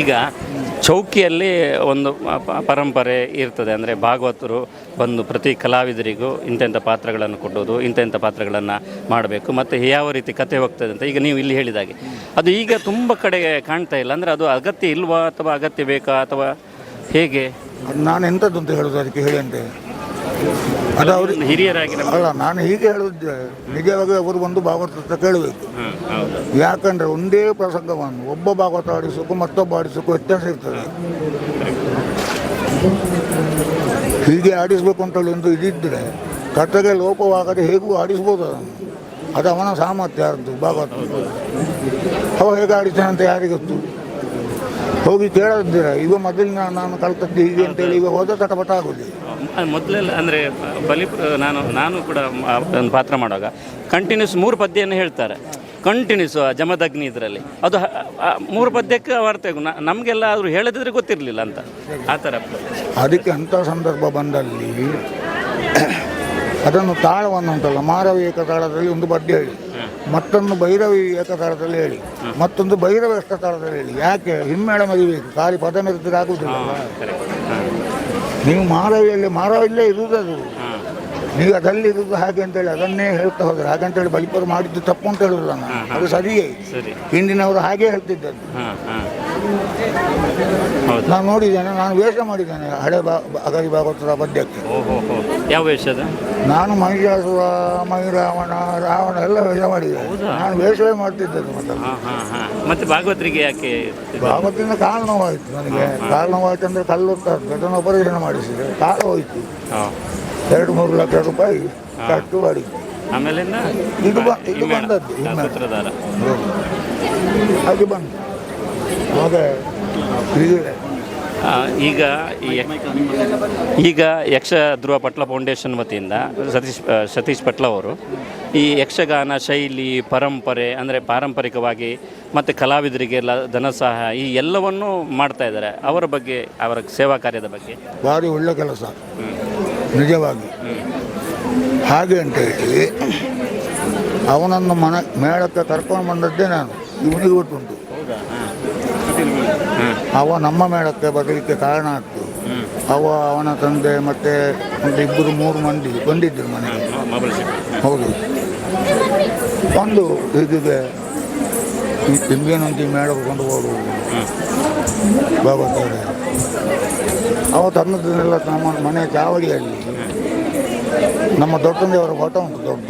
ಈಗ ಚೌಕಿಯಲ್ಲಿ ಒಂದು ಪರಂಪರೆ ಇರ್ತದೆ. ಅಂದರೆ ಭಾಗವತರು ಬಂದು ಪ್ರತಿ ಕಲಾವಿದರಿಗೂ ಇಂತೆಂಥ ಪಾತ್ರಗಳನ್ನು ಕೊಡೋದು ಇಂತೆಂಥ ಪಾತ್ರಗಳನ್ನು ಮಾಡಬೇಕು. ಮತ್ತು ಯಾವ ರೀತಿ ಕತೆ ಹೋಗ್ತದೆ ಅಂತ ಈಗ ನೀವು ಇಲ್ಲಿ ಹೇಳಿದಾಗೆ. ಅದು ಈಗ ತುಂಬ ಕಡೆ ಕಾಣ್ತಾ ಇಲ್ಲ. ಅಂದರೆ ಅದು ಅಗತ್ಯ ಇಲ್ವಾ ಅಥವಾ ಅಗತ್ಯ ಬೇಕಾ ಅಥವಾ ಹೇಗೆ? ನಾನು ಎಂಥದ್ದು ಅಂತ ಹೇಳೋದು ಅದಕ್ಕೆ ಹೇಳಿ ಅಂತೆ. ಅದು ಅವ್ರಿಗೆ ಹಿರಿಯರಾಗಿ ನಮ್ಮ ಅಲ್ಲ ನಾನು ಹೀಗೆ ಹೇಳಿದ್ದೆ ನಿಜವಾಗಿ ಅವರು ಒಂದು ಭಾಗವತ ಕೇಳಬೇಕು. ಯಾಕಂದ್ರೆ ಒಂದೇ ಪ್ರಸಂಗವನ್ನು ಒಬ್ಬ ಭಾಗವತ ಆಡಿಸೋಕ್ಕೂ ಮತ್ತೊಬ್ಬ ಆಡಿಸೋಕ್ಕೂ ವ್ಯತ್ಯಾಸ ಇರ್ತದೆ. ಹೀಗೆ ಆಡಿಸ್ಬೇಕು ಅಂತ ಹೇಳಿ ಒಂದು ಇದಿದ್ದರೆ ಕಥೆಗೆ ಲೋಪವಾಗದೆ ಹೇಗೂ ಆಡಿಸ್ಬೋದು ಅದನ್ನು. ಅದು ಅವನ ಸಾಮರ್ಥ್ಯ ಅದು ಭಾಗವತ ಅವ ಹೇಗೆ ಆಡಿಸ್ತಾನೆ ಅಂತ ಯಾರಿಗೆ ಗೊತ್ತು? ಹೋಗಿ ಕೇಳದಿದ್ದೀರ ಈಗ ಮೊದಲಿನ ನಾನು ಕಲ್ತದ್ದು ಹೀಗೆ ಅಂತೇಳಿ ಈಗ ಹೋದ ತಟಪಟ ಆಗೋದು ಮೊದಲೆಲ್ಲ ಅಂದರೆ ಬಲಿ ನಾನು ನಾನು ಕೂಡ ಒಂದು ಪಾತ್ರ ಮಾಡುವಾಗ ಕಂಟಿನ್ಯೂಸ್ ಮೂರು ಪದ್ಯವನ್ನು ಹೇಳ್ತಾರೆ. ಕಂಟಿನ್ಯೂಸ್ ಜಮದಗ್ನಿ ಇದರಲ್ಲಿ. ಅದು ಮೂರು ಪದ್ಯಕ್ಕೆ ವಾರ್ತೆ ನಮಗೆಲ್ಲ ಆದರೂ ಹೇಳದಿದ್ರೆ ಗೊತ್ತಿರಲಿಲ್ಲ ಅಂತ. ಆ ಥರ ಅದಕ್ಕೆ ಅಂಥ ಸಂದರ್ಭ ಬಂದಲ್ಲಿ ಅದನ್ನು ತಾಳವನ್ನು ಉಂಟಲ್ಲ ಮಾರವಿ ಏಕತಾಳದಲ್ಲಿ ಒಂದು ಪದ್ಯ ಹೇಳಿ. ಮತ್ತೊಂದು ಭೈರವಿ ಏಕತಾಳದಲ್ಲಿ ಹೇಳಿ. ಮತ್ತೊಂದು ಭೈರವ ತಾಳದಲ್ಲಿ ಹೇಳಿ. ಯಾಕೆ? ಹಿಮ್ಮೇಳ ಮರಿಬೇಕು ಖಾಲಿ ಪದ ಮೆರೆದ್ರೆ ಹಾಂ ನೀವು ಮಾರವಿಯಲ್ಲಿ ಮಾರವಿಲ್ಲೇ ಇರುವುದದು ಅದು. ನೀವು ಅದಲ್ಲಿ ಇರುವುದು ಹಾಗೆ ಅಂತೇಳಿ ಅದನ್ನೇ ಹೇಳ್ತಾ ಹೋದ್ರೆ. ಹಾಗಂತೇಳಿ ಬಲಿಪರು ಮಾಡಿದ್ದು ತಪ್ಪು ಅಂತ ಹೇಳುದಿಲ್ಲ ನಾನು. ಅದು ಸರಿಯೇ. ಸರಿ. ಹಿಂದಿನವರು ಹಾಗೆ ಹೇಳ್ತಿದ್ದದ್ದು. ನಾನು ನೋಡಿದ್ದೇನೆ ನಾನು ವೇಷ ಮಾಡಿದ್ದೇನೆ ಹಳೆ ಬಾ ಅಗರಿ ಭಾಗವತರ ಪದ್ಯಕ್ಕೆ. ಯಾವ ವೇಷದ ನಾನು ಮಹಿಷಾಸುರ ಮಹಿರಾವಣ ರಾವಣ ಎಲ್ಲ ವೇಷ ಮಾಡಿದ್ದೇನೆ. ನಾನು ವೇಷವೇ ಮಾಡ್ತಿದ್ದದ್ದು ಮತ್ತೆ ಮತ್ತೆ ಭಾಗವತರಿಗೆ ಯಾಕೆ ಭಾಗವತರಿಂದ ಕಾಲು ನೋವಾಯಿತು ನನಗೆ. ಕಾಲು ನೋವಾಯ್ತು ಅಂದರೆ ಕಲ್ಲು ಅದನ್ನು ಆಪರೇಷನ್ ಮಾಡಿಸಿದೆ. ಕಾಲು ಹೋಯ್ತು. ಎರಡು ಮೂರು ಲಕ್ಷ ರೂಪಾಯಿ ಕಟ್ಟು ಮಾಡಿದ್ದೆ. ಆಮೇಲೆ ಇದು ಬಂದದ್ದು, ಅದು ಸೂತ್ರಧಾರ ಈಗ ಈ ಈಗ ಯಕ್ಷ ಧ್ರುವ ಪಟ್ಲ ಫೌಂಡೇಶನ್ ವತಿಯಿಂದ ಸತೀಶ್ ಸತೀಶ್ ಪಟ್ಲ ಅವರು ಈ ಯಕ್ಷಗಾನ ಶೈಲಿ ಪರಂಪರೆ ಅಂದರೆ ಪಾರಂಪರಿಕವಾಗಿ ಮತ್ತು ಕಲಾವಿದರಿಗೆಲ್ಲ ಧನ ಸಹಾಯ ಈ ಎಲ್ಲವನ್ನೂ ಮಾಡ್ತಾ ಇದ್ದಾರೆ. ಅವರ ಬಗ್ಗೆ ಅವರ ಸೇವಾ ಕಾರ್ಯದ ಬಗ್ಗೆ. ಭಾರಿ ಒಳ್ಳೆ ಕೆಲಸ. ನಿಜವಾಗಿ. ಹಾಗೆ ಅಂತ ಹೇಳಿ ಅವನನ್ನು ಮನೆ ಮೇಳಕ್ಕೆ ಕರ್ಕೊಂಡು ಬಂದದ್ದೇ ನಾನು. ಇವನಿಗೆ ಗೊತ್ತುಂಟು. ಅವ ನಮ್ಮ ಮೇಳಕ್ಕೆ ಬರಲಿಕ್ಕೆ ಕಾರಣ ಆಗ್ತದೆ ಅವ ಅವನ ತಂದೆ ಮತ್ತೆ ಒಂದು ಇಬ್ಬರು ಮೂರು ಮಂದಿ ಬಂದಿದ್ದರು ಮನೆಗೆ. ಹೌದು. ಒಂದು ಇದಿದೆ ಈ ತಿಂಗೇನಂತ ಮೇಳ ಕೊಂಡು ಹೋಗುವುದು ಬಾಬಾತಾರೆ ಅವ ತನ್ನದನ್ನೆಲ್ಲ ನಮ್ಮ ಮನೆ ಚಾವಡಿಯಲ್ಲಿ ನಮ್ಮ ದೊಡ್ಡಂದೆಯವರ ಫೋಟೋ ಉಂಟು ದೊಡ್ಡ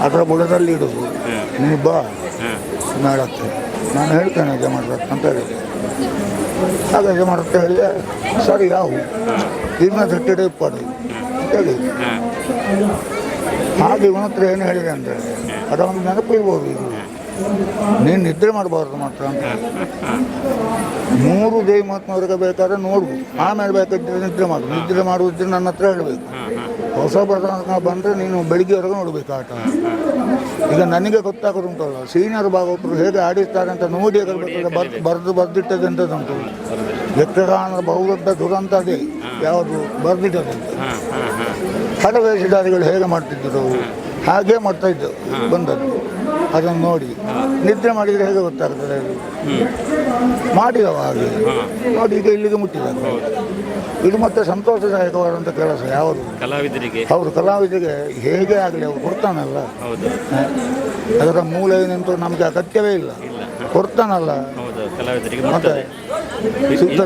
ಅದರ ಬುಡದಲ್ಲಿ ಇಡೋದು. ನೀನು ಬಾ. ಮೇಳಕ್ಕೆ. ನಾನು ಹೇಳ್ತೇನೆ ಯಜಮಾನ್ರತ್ ಅಂತ ಹೇಳಿದೆ ಹೇಗೆ ಮಾಡುತ್ತೆ ಹೇಳಿದೆ ಸರಿ ಯಾವ ಇದನ್ನ ತಟ್ಟಿಡೆ ಇಪ್ಪಡು ಅಂತ ಹೇಳಿ. ಹಾಗೆ ಇವನ ಹತ್ರ ಏನು ಹೇಳಿದೆ ಅಂದರೆ, ಅದೊಂದು ನೆನಪು ಇರ್ಬೋದು ಇದು. ನೀನು ನಿದ್ರೆ ಮಾಡಬಾರ್ದು ಮಾತ್ರ ಅಂತ. ಮೂರು ದೇವಿ ಮಾತನವ್ರಿಗೆ ಬೇಕಾದ್ರೆ ನೋಡು. ಆಮೇಲೆ ಬೇಕಾದ್ರೆ ನಿದ್ರೆ ಮಾಡು. ನಿದ್ರೆ ಮಾಡುವುದ್ರೆ ನನ್ನ ಹತ್ರ ಹೇಳಬೇಕು. ಹೊಸ ಪ್ರಸಂಗ ಬಂದರೆ ನೀನು ಬೆಳಿಗ್ಗೆವರೆಗೂ ನೋಡಬೇಕು ಆಟ. ಈಗ ನನಗೆ ಗೊತ್ತಾಗೋದುಂಟಲ್ಲ ಸೀನಿಯರ್ ಭಾಗವತರು ಹೇಗೆ ಆಡಿಸ್ತಾರೆ ಅಂತ ನೋಡಿ ಬರ್ ಬರೆದು ಬರೆದಿಟ್ಟದಂಥದ್ದುಂಟು ಯಕ್ಷಗಾನದ ಬಹುದೊಡ್ಡ ದುರಂತ ಅದೇ ಯಾವುದು ಬರೆದಿಟ್ಟದಂತೆ ಹಡವೇಷಧಾರಿಗಳು ಹೇಗೆ ಮಾಡ್ತಿದ್ದರು? ಹಾಗೆ ಮಾಡ್ತಾ ಇದ್ದವು ಬಂದದ್ದು. ಅದನ್ನು ನೋಡಿ. ನಿದ್ರೆ ಮಾಡಿದರೆ ಹೇಗೆ ಗೊತ್ತಾಗ್ತದೆ? ಅದು ಮಾಡಿದವ ಹಾಗೆ. ನೋಡಿ ಈಗ ಇಲ್ಲಿಗೆ ಮುಟ್ಟಿದ್ದಾರೆ. ಇದು ಮತ್ತೆ ಸಂತೋಷದಾಯಕವಾದಂಥ ಕೆಲಸ ಯಾವುದು? ಕಲಾವಿದರಿಗೆ. ಅವರು ಕಲಾವಿದರಿಗೆ ಹೇಗೆ ಆಗಲಿ ಅವ್ರು ಕೊಡ್ತಾನಲ್ಲ. ಅದರ ಮೂಲ ಏನಂತೂ ನಮಗೆ ಅಗತ್ಯವೇ ಇಲ್ಲ. ಕೊಡ್ತಾನಲ್ಲ. ಮತ್ತೆ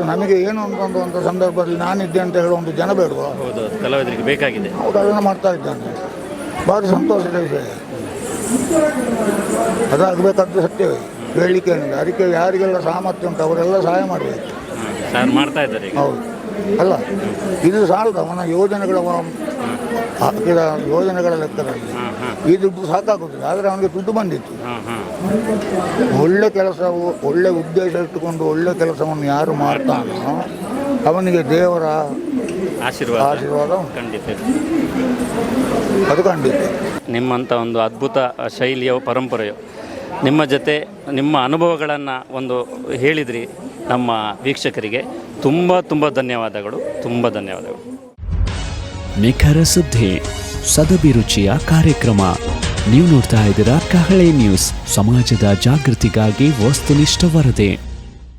ನಮಗೆ ಏನು ಅಂತಂದು ಅಂತ ಸಂದರ್ಭದಲ್ಲಿ ನಾನಿದ್ದೆ ಅಂತ ಹೇಳೋ ಒಂದು ಜನ ಬೇಡವಾ? ಕಲಾವಿದರಿಗೆ ಬೇಕಾಗಿದೆ. ಅವರು ಅದನ್ನು ಮಾಡ್ತಾ ಇದ್ದಾನೆ. ಭಾರಿ ಸಂತೋಷದ ವಿಷಯ. ಅದಾಗಬೇಕಾದ್ದು ಸತ್ಯವೇ. ಹೇಳಿಕೆ ಅದಕ್ಕೆ ಯಾರಿಗೆಲ್ಲ ಸಾಮರ್ಥ್ಯ ಉಂಟು ಅವರೆಲ್ಲ ಸಹಾಯ ಮಾಡಬೇಕು. ಮಾಡ್ತಾ ಇದ್ದಾರೆ ಹೌದು. ಅಲ್ಲ ಇದು ಸಾಲದು ಅವನ ಯೋಜನೆಗಳ ಹಾಕಿದ ಯೋಜನೆಗಳ ಲೆಕ್ಕದಲ್ಲಿ ಈ ದುಡ್ಡು ಸಾಕಾಗುತ್ತದೆ ಆದರೆ ಅವನಿಗೆ ದುಡ್ಡು ಬಂದಿತ್ತು. ಒಳ್ಳೆ ಕೆಲಸವು ಒಳ್ಳೆ ಉದ್ದೇಶ ಇಟ್ಟುಕೊಂಡು ಒಳ್ಳೆ ಕೆಲಸವನ್ನು ಯಾರು ಮಾಡ್ತಾನೋ ಅವನಿಗೆ ದೇವರ ಆಶೀರ್ವಾದ. ಆಶೀರ್ವಾದ ಖಂಡಿತ. ಅದು ಖಂಡಿತ. ನಿಮ್ಮಂಥ ಒಂದು ಅದ್ಭುತ ಶೈಲಿಯ ಪರಂಪರೆಯು. ನಿಮ್ಮ ಜೊತೆ ನಿಮ್ಮ ಅನುಭವಗಳನ್ನು ಒಂದು ಹೇಳಿದ್ರಿ. ನಮ್ಮ ವೀಕ್ಷಕರಿಗೆ ತುಂಬ ತುಂಬ ಧನ್ಯವಾದಗಳು ತುಂಬ ಧನ್ಯವಾದಗಳು. ನಿಖರ ಸುದ್ದಿ ಸದಭಿರುಚಿಯ ಕಾರ್ಯಕ್ರಮ. ನೀವು ನೋಡ್ತಾ ಇದ್ದೀರಾ ಕಹಳೆ ನ್ಯೂಸ್, ಸಮಾಜದ ಜಾಗೃತಿಗಾಗಿ ವಸ್ತುನಿಷ್ಠ ವರದಿ.